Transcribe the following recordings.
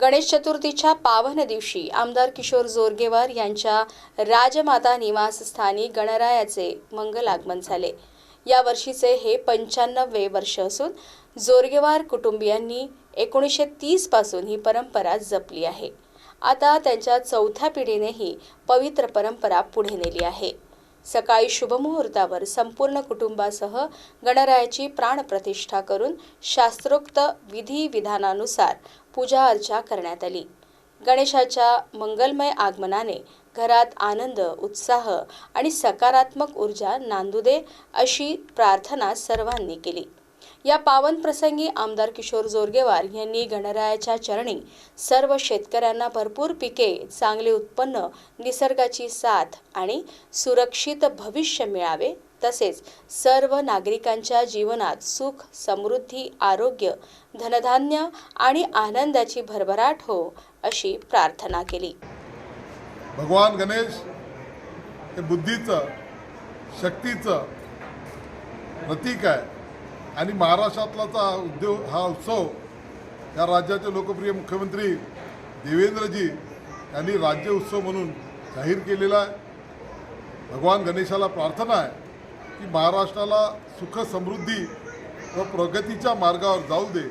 गणेश चतुर्थीच्या पावन दिवशी आमदार किशोर जोरगेवार यांच्या राजमाता निवासस्थानी गणरायाचे मंगल आगमन झाले. या वर्षीचे हे पंच्याण्णववे वर्ष असून जोरगेवार कुटुंबियांनी एकोणीसशे तीसपासून ही परंपरा जपली आहे. आता त्यांच्या चौथ्या पिढीनेही पवित्र परंपरा पुढे नेली आहे. सकाळी शुभमुहूर्तावर संपूर्ण कुटुंबासह गणरायाची प्राणप्रतिष्ठा करून शास्त्रोक्त विधी विधानानुसार पूजा अर्चा करण्यात आली. गणेशाच्या मंगलमय आगमनाने घरात आनंद उत्साह आणि सकारात्मक ऊर्जा नांदू दे अशी प्रार्थना सर्वांनी केली. या पावन प्रसंगी आमदार किशोर जोरगेवार यांनी गणरायाच्या चरणी सर्व शेतकऱ्यांना भरपूर पिके चांगले उत्पन्न निसर्गाची साथ आणि सुरक्षित भविष्य मिळावे तसेच सर्व नागरिकांच्या जीवनात सुख समृद्धी आरोग्य धनधान्य आणि आनंदाची भरभराट हो अशी प्रार्थना केली. भगवान गणेश हे बुद्धीचं शक्तीचं प्रतीक आहे. आणि महाराष्ट्रातलाचा उद्योग हा उत्सव या राज्याचे लोकप्रिय मुख्यमंत्री देवेंद्रजी यांनी राज्य उत्सव म्हणून जाहीर केलेला आहे. भगवान गणेशाला प्रार्थना आहे की महाराष्ट्राला सुख समृद्धी व प्रगतीच्या मार्गावर जाऊ दे.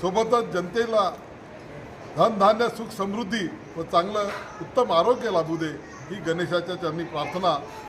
सोबतच जनतेला धनधान्य सुख समृद्धी व चांगलं उत्तम आरोग्य लाभू दे ही गणेशाच्या चरणी प्रार्थना.